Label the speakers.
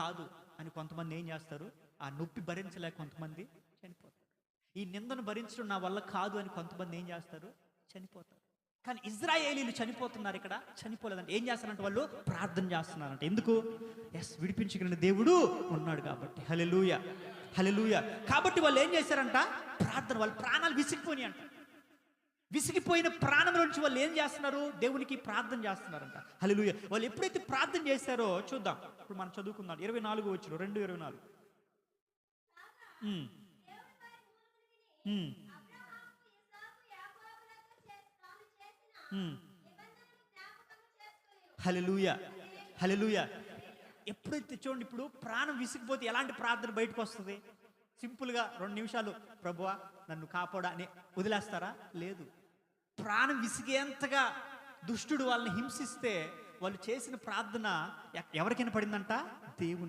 Speaker 1: కాదు అని కొంతమంది ఏం చేస్తారు? ఆ నొప్పి భరించలేక కొంతమంది చనిపోతారు. ఈ నిందను భరించడం నా వల్ల కాదు అని కొంతమంది ఏం చేస్తారు? చనిపోతారు. కానీ ఇజ్రాయేలీలు చనిపోతున్నారు ఇక్కడ చనిపోలేదంటే. ఏం చేస్తారంటే వాళ్ళు? ప్రార్థన చేస్తున్నారంట. ఎందుకు? ఎస్ విడిపించగలిగిన దేవుడు ఉన్నాడు కాబట్టి. హలెలూయ హలెలూయ కాబట్టి వాళ్ళు ఏం చేశారంట? ప్రార్థన వాళ్ళు ప్రాణాలు విసిగిపోయి అంట విసిగిపోయిన ప్రాణం నుంచి వాళ్ళు ఏం చేస్తున్నారు? దేవునికి ప్రార్థన చేస్తున్నారంట. హల్లెలూయా. వాళ్ళు ఎప్పుడైతే ప్రార్థన చేశారో చూద్దాం. ఇప్పుడు మనం చదువుకుందాం. ఇరవై నాలుగు వచ్చిన రెండు ఇరవై నాలుగు. హల్లెలూయా. హల్లెలూయా. ఎప్పుడైతే చూడండి ఇప్పుడు ప్రాణం విసిగిపోతే ఎలాంటి ప్రార్థన బయటకు వస్తుంది? సింపుల్గా రెండు నిమిషాలు. ప్రభువా నన్ను కాపాడా అని వదిలేస్తారా? లేదు. ప్రాణం విసిగేంతగా దుష్టుడు వాళ్ళని హింసిస్తే వాళ్ళు చేసిన ప్రార్థన ఎవరికైనా పడిందంట? దేవుని